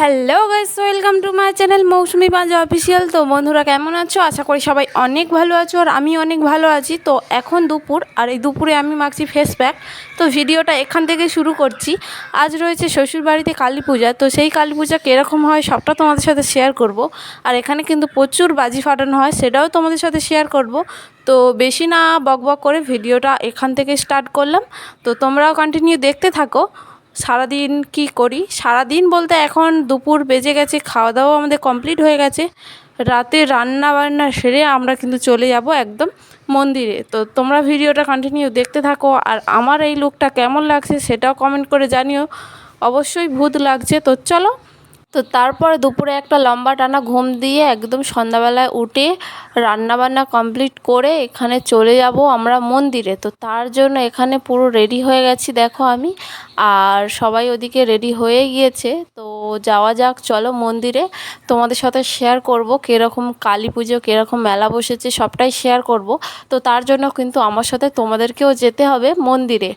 Hello guys welcome to my channel Mousumi Panja official তো বন্ধুরা, কেমন আছো? আশা করি সবাই অনেক ভালো আছো আর আমি অনেক ভালো আছি। তো এখন দুপুর, আর এই দুপুরে আমি মাখছি ফেস প্যাক তো ভিডিওটা এখান থেকে শুরু করছি। আজ রয়েছে শ্বশুরবাড়িতে কালী পূজা। তো সেই কালী পূজা কীরকম হয় সবটা তোমাদের সাথে শেয়ার করব। আর এখানে কিন্তু প্রচুর বাজি ফাটানো হয়, সেটাও তোমাদের সাথে শেয়ার করব। তো বেশি না বকবক করে ভিডিওটা এখান থেকে স্টার্ট করলাম। তো তোমরাও কন্টিনিউ দেখতে থাকো। সারাদিন কি করি? সারাদিন বলতে এখন দুপুর বেজে গেছে খাওয়া দাওয়া আমাদের কমপ্লিট হয়ে গেছে। রাতে রান্না বান্না সেরে আমরা কিন্তু চলে যাব একদম মন্দিরে। তো তোমরা ভিডিওটা কন্টিনিউ দেখতে থাকো আর আমার এই লুকটা কেমন লাগছে সেটাও কমেন্ট করে জানিও। অবশ্যই ভূত লাগছে। তো চলো তো তারপরে দুপুরে একটা লম্বা টানা ঘুম দিয়ে একদম সন্ধ্যাবেলায় উঠে রান্নাবান্না কমপ্লিট করে এখানে চলে যাব আমরা মন্দিরে। তো তার জন্য এখানে পুরো রেডি হয়ে গেছি, দেখো আমি। আর সবাই ওদিকে রেডি হয়ে গিয়েছে, তো যাওয়া যাক, চলো মন্দিরে। তোমাদের সাথে শেয়ার করব কীরকম কালী পুজো, কীরকম মেলা বসেছে, সবটাই শেয়ার করব। তো তার জন্য কিন্তু আমার সাথে তোমাদেরকেও যেতে হবে মন্দিরে।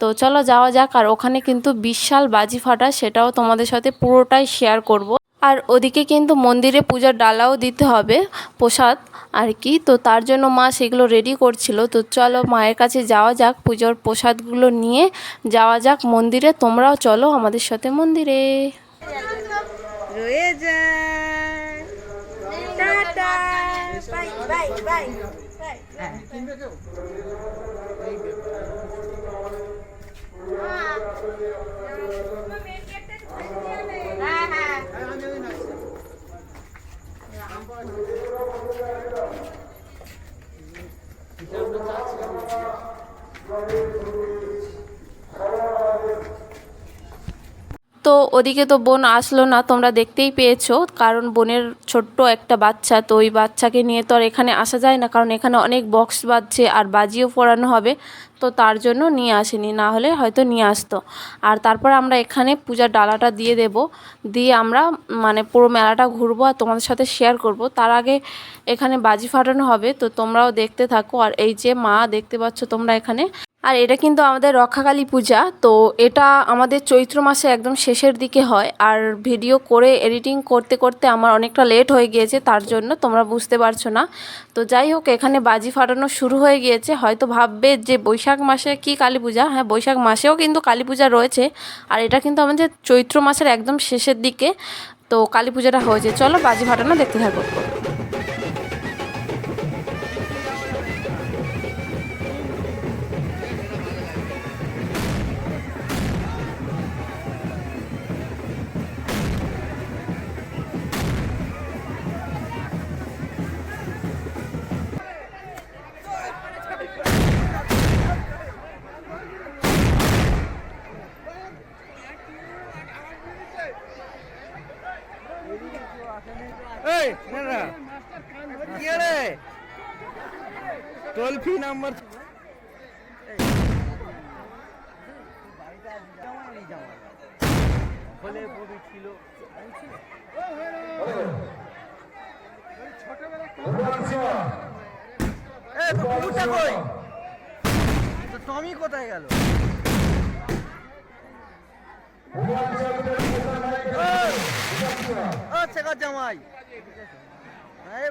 তো চলো যাওয়া যাক, আর ওখানে কিন্তু বিশাল বাজি ফাটা, সেটাও তোমাদের সাথে পুরোটাই শেয়ার করব। আর ওদিকে কিন্তু মন্দিরে পূজার ডালাও দিতে হবে, প্রসাদ। আর কি? তো তার জন্য মা সেগুলো রেডি করছিল। তো চলো মায়ের কাছে যাওয়া যাক, পুজোর প্রসাদগুলো নিয়ে যাওয়া যাক মন্দিরে। তোমরাও চলো আমাদের সাথে মন্দিরে। রয়ে যায় টাটা বাই বাই বাই হ্যাঁ হ্যাঁ তো ওদিকে তো বোন আসলো না, তোমরা দেখতেই পেয়েছ। কারণ বোনের ছোট্ট একটা বাচ্চা, তো ওই বাচ্চাকে নিয়ে তো আর এখানে আসা যায় না, কারণ এখানে অনেক বক্স বাজছে আর বাজিও পড়ানো হবে। তো তার জন্য নিয়ে আসেনি, না হলে হয়তো নিয়ে আসতো। আর তারপর আমরা এখানে পূজার ডালাটা দিয়ে দেব। দিয়ে আমরা মানে পুরো মেলাটা ঘুরবো আর তোমাদের সাথে শেয়ার করব। তার আগে এখানে বাজি ফাটানো হবে, তো তোমরাও দেখতে থাকো। আর এই যে মা, দেখতে পাচ্ছ তোমরা এখানে। আর এটা কিন্তু আমাদের রক্ষাকালী পূজা, তো এটা আমাদের চৈত্র মাসে একদম শেষের দিকে হয়। আর ভিডিও করে, এডিটিং করতে করতে আমার অনেকটা লেট হয়ে গিয়েছে, তার জন্য তোমরা বুঝতে পারছ না। তো যাই হোক, এখানে বাজি ফাটানো শুরু হয়ে গিয়েছে। হয়তো ভাববে যে বৈশাখ মাসে কি কালী পূজা? হ্যাঁ বৈশাখ মাসেও কিন্তু কালী পূজা রয়েছে। আর এটা কিন্তু আমাদের চৈত্র মাসের একদম শেষের দিকে, তো কালী পূজাটা হয়েছে। চলো বাজি ফাটানো দেখতে থাকো। নাম্বার। তো টমি কোথায় গেল? আচ্ছা জামাই। এই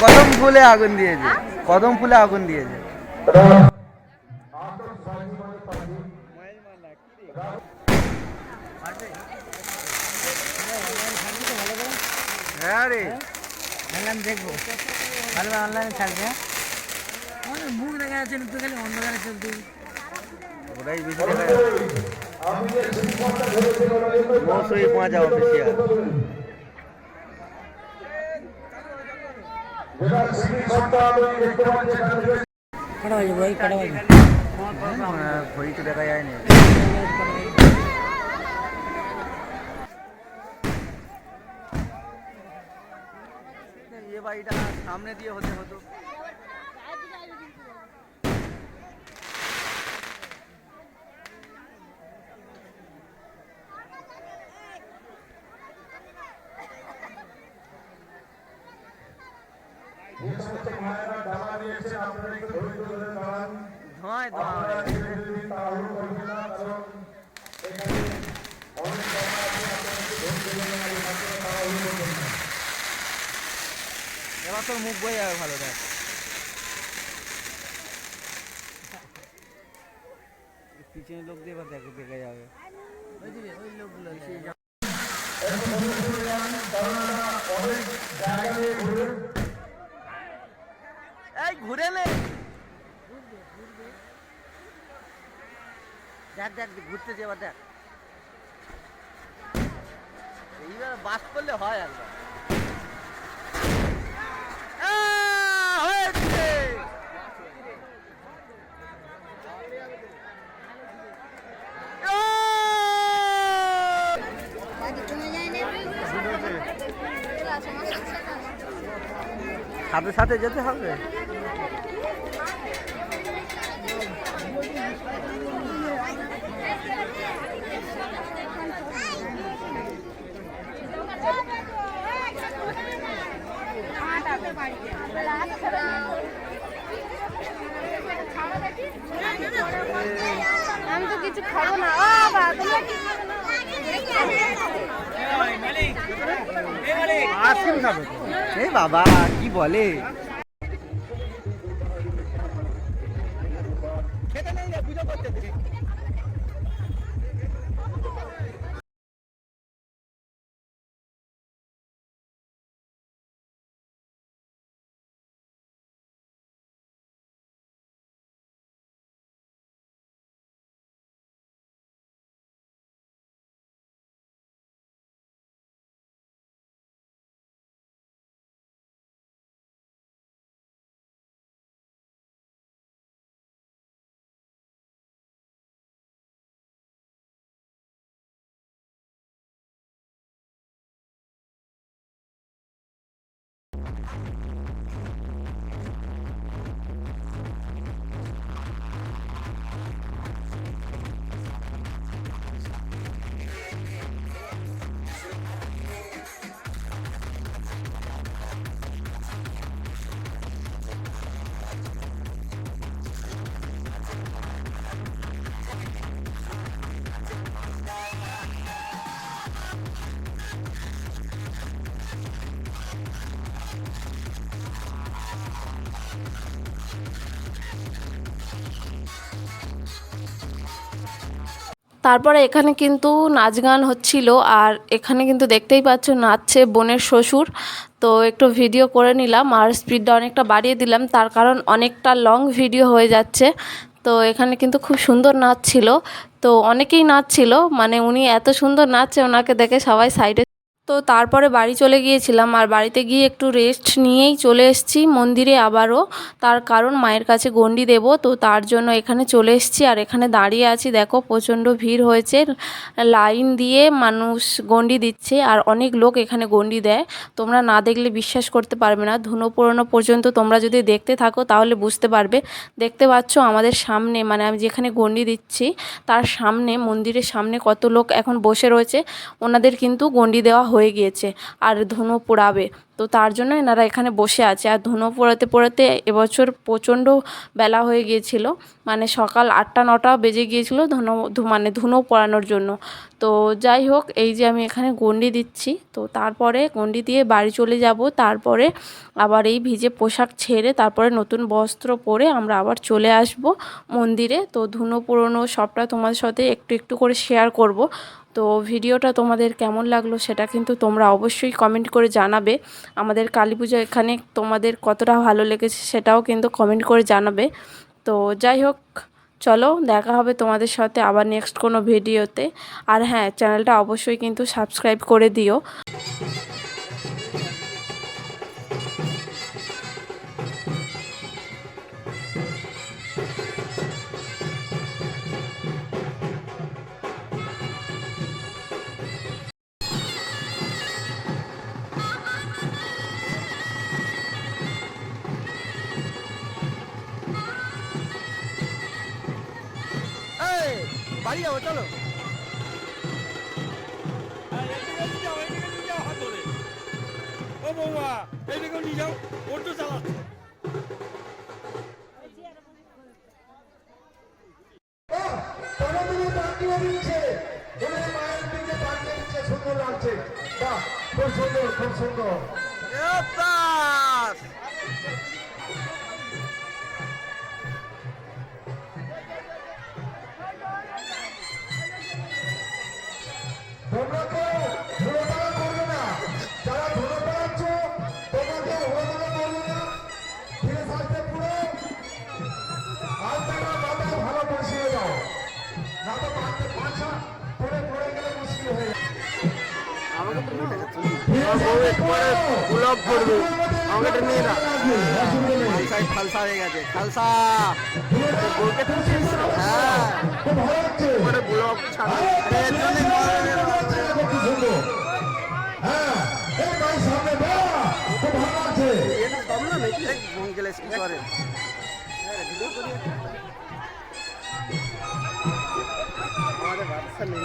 কদম ফুলে আগুন দিয়েছে। কদম ফুলে আগুন দিয়েছে। হ্যাঁ রে। অনলাইন দেখব। ভালো অনলাইনে থাকবে আমাদের মুখ দেখা যাচ্ছে তুই খালি অন্ধকারে চলতে ওটাই বেশি দেখা মৌসুমি পাঁচা অফিসিয়াল দেখা যায়নি এ বাড়িটা সামনে দিয়ে হতে হতো। তোর মুখ বয়ে যাবে ভালো, দেখ। পিছনে লোক দিয়ে এবার দেখে দেখে যাবে। ওই লোকগুলো এই ঘুরে নে। দেখ দেখ ঘুরতে যে দেখ। এইবার বাস করলে হয় একবার। সাথে সাথে যেতে হবে? আমি তো কিছু খাব না। ও বাবা তোমরা কি এই বাবা বলে Bye. তারপরে এখানে কিন্তু নাচ গান হচ্ছিল আর এখানে কিন্তু দেখতেই পাচ্ছ নাচছে বোনের শ্বশুর। তো একটু ভিডিও করে নিলাম আর স্পিডটা অনেকটা বাড়িয়ে দিলাম। তার কারণ অনেকটা লং ভিডিও হয়ে যাচ্ছে। তো এখানে কিন্তু খুব সুন্দর নাচ ছিল। তো অনেকেই নাচ ছিল মানে উনি এত সুন্দর নাচছে, ওনাকে দেখে সবাই সাইডে তো তারপরে বাড়ি চলে গিয়েছিলাম। আর বাড়িতে গিয়ে একটু রেস্ট নিয়েই চলে এসেছি। মন্দিরে আবারও তার কারণ মায়ের কাছে গন্ডি দেব। তো তার জন্য এখানে চলে এসেছি। আর এখানে দাঁড়িয়ে আছি। দেখো প্রচণ্ড ভিড় হয়েছে। লাইন দিয়ে মানুষ গন্ডি দিচ্ছে। আর অনেক লোক এখানে গন্ডি দেয়। তোমরা না দেখলে বিশ্বাস করতে পারবে না। ধুনো পোড়ানো পর্যন্ত তোমরা যদি দেখতে থাকো তাহলে বুঝতে পারবে। দেখতে পাচ্ছ আমাদের সামনে মানে আমি যেখানে গন্ডি দিচ্ছি, তার সামনে, মন্দিরের সামনে কত লোক এখন বসে রয়েছে। ওনাদের কিন্তু গন্ডি দেওয়া হয়ে গিয়েছে আর ধুনো পোড়াবে। তো তার জন্য এনারা এখানে বসে আছে। আর ধুনো পোড়াতে পোড়াতে এবছর প্রচণ্ড বেলা হয়ে গিয়েছিল। মানে সকাল আটটা, নটা বেজে গিয়েছিল ধুনো মানে ধুনো পোড়ানোর জন্য। তো যাই হোক, এই যে আমি এখানে গন্ডি দিচ্ছি। তো তারপরে গন্ডি দিয়ে বাড়ি চলে যাব। তারপরে আবার এই ভিজে পোশাক ছেড়ে তারপরে নতুন বস্ত্র পরে আমরা আবার চলে আসব মন্দিরে। তো ধুনো পুরনো সবটা তোমাদের সাথে একটু একটু করে শেয়ার করব। তো ভিডিওটা তোমাদের কেমন লাগল সেটা কিন্তু তোমরা অবশ্যই কমেন্ট করে জানাবে। আমাদের কালী পুজো এখানে তোমাদের কতটা ভালো লেগেছে সেটাও কিন্তু কমেন্ট করে জানাবে। তো যাই হোক, চলো দেখা হবে তোমাদের সাথে আবার নেক্সট কোনো ভিডিওতে আর হ্যাঁ চ্যানেলটা অবশ্যই কিন্তু সাবস্ক্রাইব করে দিও। বাড়ি যাব চলো। ও বৌমা এইদিকে নিয়ে যাও চালাচ্ছে সুন্দর লাগছে বাহ খুব সুন্দর খুব সুন্দর। ব্লগ করবে। আমাকে নিয়ে না অসুবিধা খালসা হয়ে গেছে। খালসা। বউকে হ্যাঁ। লাগছে করে ছাড়া এর হ্যাঁ। আমাদের বাচ্চা নেই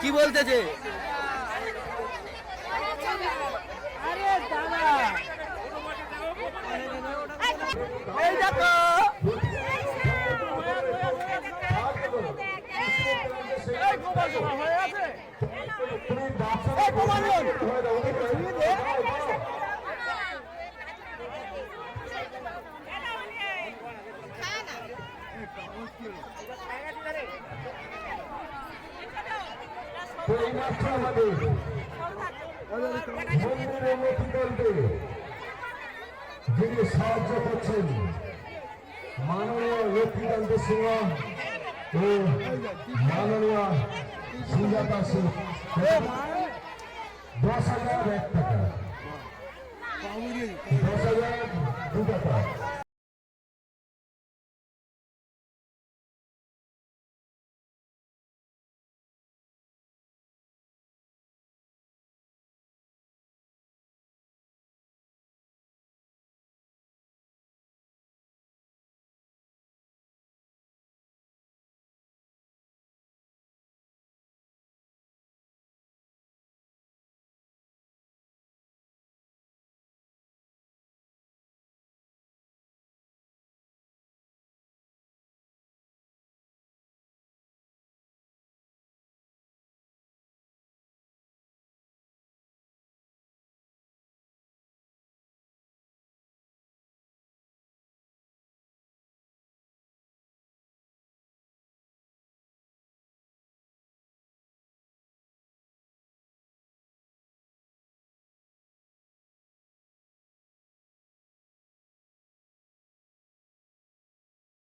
কি বলতেছে? এই দেখো। তুমি ব্যবসা তো এই আমাদের মন্দিরের মতিদলকে যিনি সাহায্য করছেন মাননীয় লক্ষ্মীকান্ত সিংহ ও মাননীয় সুজাতা সিং। দশ হাজার, এক টাকা। দশ হাজার, দু টাকা।